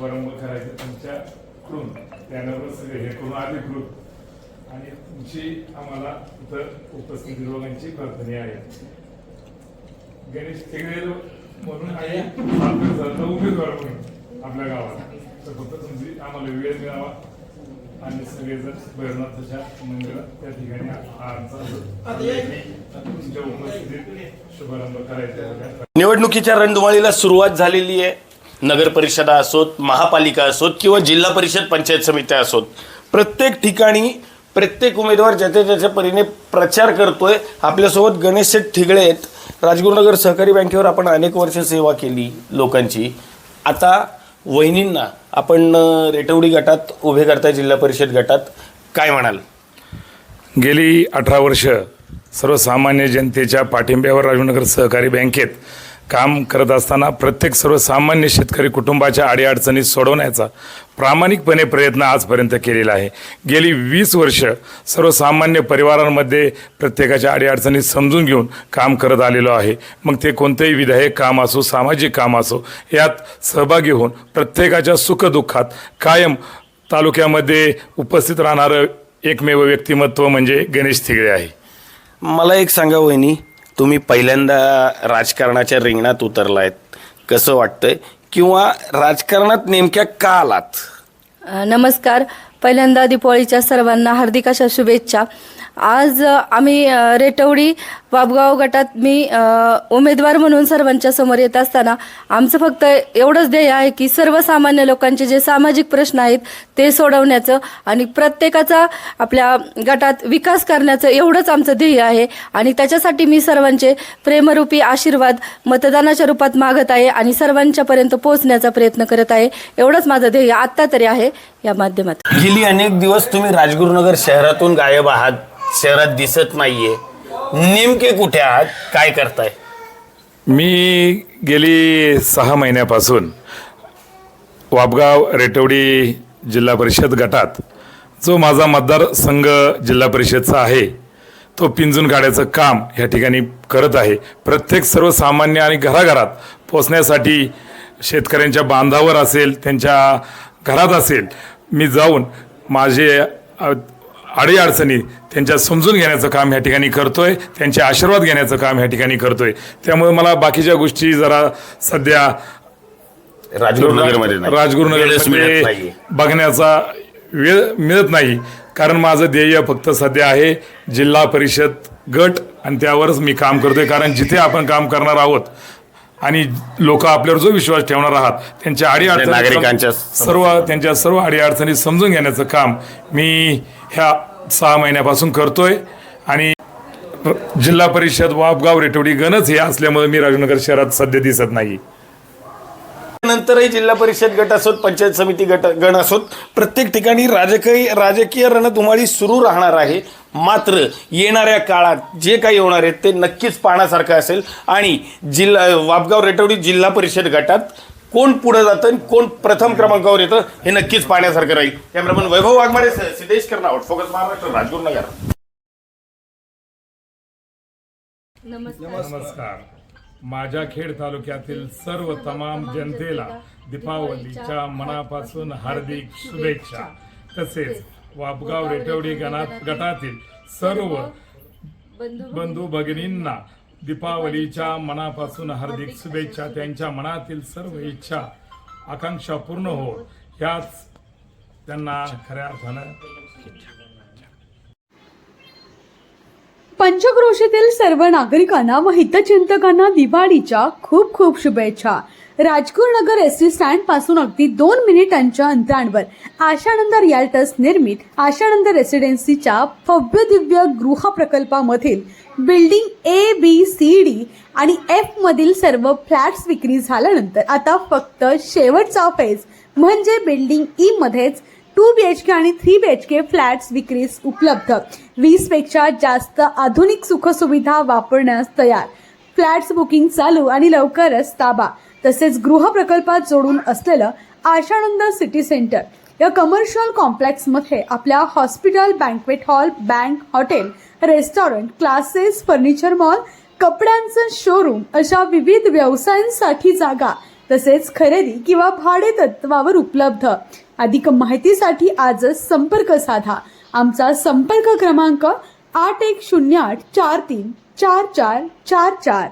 शुभारंभ करायचं तुमच्याकडून त्यानंतर सगळे हे करून अधिकृत. आणि तुमची आम्हाला इथं उपस्थित लोकांची प्रार्थना आहे. गणेश तिकडे म्हणून आहे. उमेदवार म्हणून आपल्या गावात तर फक्त तुमची आम्हाला वेळ मिळावा. आणि सगळेजण भैरवनाथाच्या मंदिरात त्या ठिकाणी आमचा तुमच्या उपस्थितीत शुभारंभ करायचा आहे. निवडणुकीच्या रणधुमाळीला सुरुवात झालेली आहे. नगर परिषदा असोत महापालिका असोत किंवा जिल्हा परिषद पंचायत समित्या असोत प्रत्येक ठिकाणी प्रत्येक उमेदवार ज्याच्या ज्याच्या परीने प्रचार करतोय आपल्यासोबत गणेश शेठ ठिगळे आहेत. राजगुरुनगर सहकारी बँकेवर आपण अनेक वर्ष सेवा केली लोकांची. आता वहिनींना आपण रेटवडी गटात उभे करताय जिल्हा परिषद गटात काय म्हणाल? गेली अठरा वर्ष सर्वसामान्य जनतेच्या पाठिंब्यावर राजगुरुनगर सहकारी बँकेत काम करत असताना प्रत्येक सर्वसामान्य शेतकरी कुटुंबाच्या अडीअडचणी सोडवण्याचा प्रामाणिकपणे प्रयत्न आजपर्यंत केलेला आहे. गेली वीस वर्ष सर्वसामान्य परिवारांमध्ये प्रत्येकाच्या अडीअडचणी समजून घेऊन काम करत आलेलो आहे. मग ते कोणतेही विधायक काम असो सामाजिक काम असो यात सहभागी होऊन प्रत्येकाच्या सुखदुःखात कायम तालुक्यामध्ये उपस्थित राहणारं एकमेव व्यक्तिमत्व म्हणजे गणेश थिगळे आहे. मला एक सांगा वहिनी. तुम्ही पहिल्यांदा राजकारणाच्या रिंगणात उतरलायत. कसं वाटतंय? किंवा राजकारणात नेमक्या का आलात? नमस्कार. पहिल्यांदा दिपावळीच्या सर्वांना हार्दिक अशा शुभेच्छा. आज आम्ही रेटवडी वाबगाव गटात मी उमेदवार म्हणून सर्वांच्या समोर येत असताना आमचं फक्त एवढंच ध्येय आहे की सर्वसामान्य लोकांचे जे सामाजिक प्रश्न आहेत ते सोडवण्याचं आणि प्रत्येकाचा आपल्या गटात विकास करण्याचं एवढंच आमचं ध्येय आहे. आणि त्याच्यासाठी मी सर्वांचे प्रेमरूपी आशीर्वाद मतदानाच्या रूपात मागत आहे आणि सर्वांच्यापर्यंत पोहोचण्याचा प्रयत्न करत आहे. एवढंच माझं ध्येय आत्ता तरी आहे या माध्यमात गेली अनेक दिवस तुम्ही राजगुरुनगर शहरातून गायब आहात. शहरात दिसत नाहीये. नेमके कुठे आहात? काय करताय? मी गेली सहा महिन्यापासून वापगाव रेटवडी जिल्हा परिषद गटात जो माझा मतदारसंघ जिल्हा परिषदचा आहे तो पिंजून काढायचं काम ह्या ठिकाणी करत आहे. प्रत्येक सर्वसामान्य आणि घराघरात पोचण्यासाठी शेतकऱ्यांच्या बांधावर असेल त्यांच्या घरात असेल मी जाऊन माझे अडीअडचणी त्यांच्या समजून घेण्याचं काम ह्या ठिकाणी करतोय त्यांचे आशीर्वाद घेण्याचं काम ह्या ठिकाणी करतोय. त्यामुळे मला बाकीच्या गोष्टी जरा सध्या राजगुरुनगरमध्ये राजगुरुनगरमध्ये. बघण्याचा वेळ मिळत नाही. कारण माझं ध्येय फक्त सध्या आहे जिल्हा परिषद गट आणि त्यावरच मी काम करतोय. कारण जिथे आपण काम करणार आहोत आणि लोक आपल्यावर जो विश्वास ठेवणार आहात त्यांच्या अडीअडचणी नागरिकांच्या सर्व त्यांच्या सर्व अडीअडचणी समजून घेण्याचं काम मी ह्या सहा महिन्यापासून करतोय. आणि जिल्हा परिषद वापगाव रेटवडी गणच हे असल्यामुळे मी राजनगर शहरात सध्या दिसत नाही. नंतरही जिल्हा परिषद गट असोत पंचायत समिती गट गण असोत प्रत्येक ठिकाणी राजकीय राजकीय रणधुमाळी सुरू राहणार आहे. मात्र येणाऱ्या काळात जे काही होणार आहे ते नक्कीच पाहण्यासारखं असेल. आणि जिल्हा वापगाव रेटवडी जिल्हा परिषद गटात कोण पुढे जातं आणि कोण प्रथम क्रमांकावर येतं हे नक्कीच पाहण्यासारखं राहील. कॅमेरामन वैभव वाघमारे सिद्धेश कर्नावट फोकस महाराष्ट्र राजगुरुनगर नमस्कार. माझ्या खेड तालुक्यातील सर्व तमाम जनतेला दीपावलीच्या मनापासून हार्दिक शुभेच्छा. तसेच वापगाव रेटवडी गणात गटातील सर्व बंधू भगिनींना दीपावलीच्या मनापासून हार्दिक शुभेच्छा. त्यांच्या मनातील सर्व इच्छा आकांक्षा पूर्ण हो ह्याच त्यांना खऱ्या अर्थानं पंचक्रोशीतील सर्व नागरिकांना व हितचिंतकांना दिवाळीच्या खूप खूप शुभेच्छा. राजगुर नगर एस टी स्टँडपासून अगदी दोन मिनिटांच्या अंतरांवर आशानंद रिअल्टर्स निर्मित आशानंद रेसिडेन्सीच्या भव्य दिव्य गृह प्रकल्पामधील building A B C D आणि एफ मधील सर्व फ्लॅट्स विक्री झाल्यानंतर आता फक्त शेवटचा फेज म्हणजे बिल्डिंग ई मध्येच टू बी एच के आणि three B H K flats विक्रीस उपलब्ध. वीसपेक्षा जास्त आधुनिक सुखसुविधा वापरण्यास तयार. फ्लॅट्स बुकिंग चालू आणि लवकरच ताबा. तसेच गृह प्रकल्पात जोडून असलेलं आशानंद सिटी सेंटर. या कमर्शियल कॉम्प्लेक्समध्ये आपल्या hospital banquet hall bank hotel restaurant classes furniture mall कपड्यांचं शोरूम अशा विविध व्यवसायांसाठी जागा तसेच खरेदी किंवा भाडे तत्वावर उपलब्ध. अधिक माहितीसाठी आजच संपर्क साधा. आमचा संपर्क क्रमांक आठ एक शून्य आठ चार तीन चार चार चार चार.